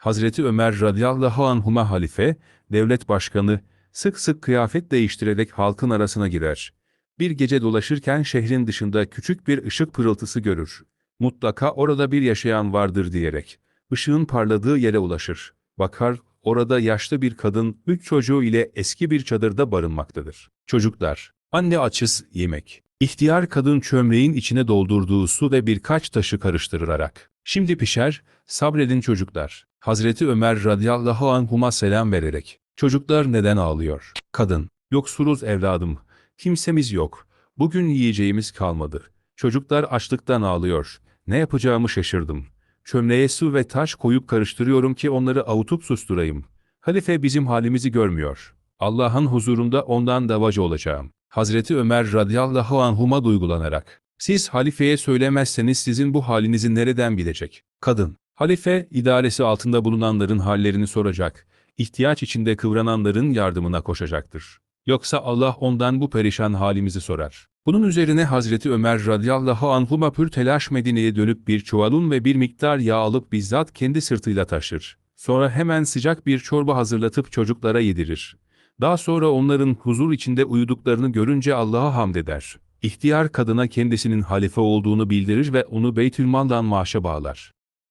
Hazreti Ömer radıyallahu anhuma halife, devlet başkanı, sık sık kıyafet değiştirerek halkın arasına girer. Bir gece dolaşırken şehrin dışında küçük bir ışık pırıltısı görür. Mutlaka orada bir yaşayan vardır diyerek. Işığın parladığı yere ulaşır. Bakar, orada yaşlı bir kadın, üç çocuğu ile eski bir çadırda barınmaktadır. Çocuklar, anne açız, yemek. İhtiyar kadın çömleğin içine doldurduğu su ve birkaç taşı karıştırarak. Şimdi pişer, sabredin çocuklar. Hazreti Ömer radıyallahu anhuma selam vererek. Çocuklar neden ağlıyor? Kadın, yoksuluz evladım. Kimsemiz yok. Bugün yiyeceğimiz kalmadı. Çocuklar açlıktan ağlıyor. Ne yapacağımı şaşırdım. Çömleğe su ve taş koyup karıştırıyorum ki onları avutup susturayım. Halife bizim halimizi görmüyor. Allah'ın huzurunda ondan davacı olacağım. Hazreti Ömer radıyallahu anhuma duygulanarak. Siz halifeye söylemezseniz sizin bu halinizi nereden bilecek? Kadın. Halife, idaresi altında bulunanların hallerini soracak. ihtiyaç içinde kıvrananların yardımına koşacaktır. Yoksa Allah ondan bu perişan halimizi sorar. Bunun üzerine Hazreti Ömer radıyallahu anhuma pür telaş Medine'ye dönüp bir çuvalun ve bir miktar yağ alıp bizzat kendi sırtıyla taşır. Sonra hemen sıcak bir çorba hazırlatıp çocuklara yedirir. Daha sonra onların huzur içinde uyuduklarını görünce Allah'a hamd eder. İhtiyar kadına kendisinin halife olduğunu bildirir ve onu Beytülmal'dan maaşa bağlar.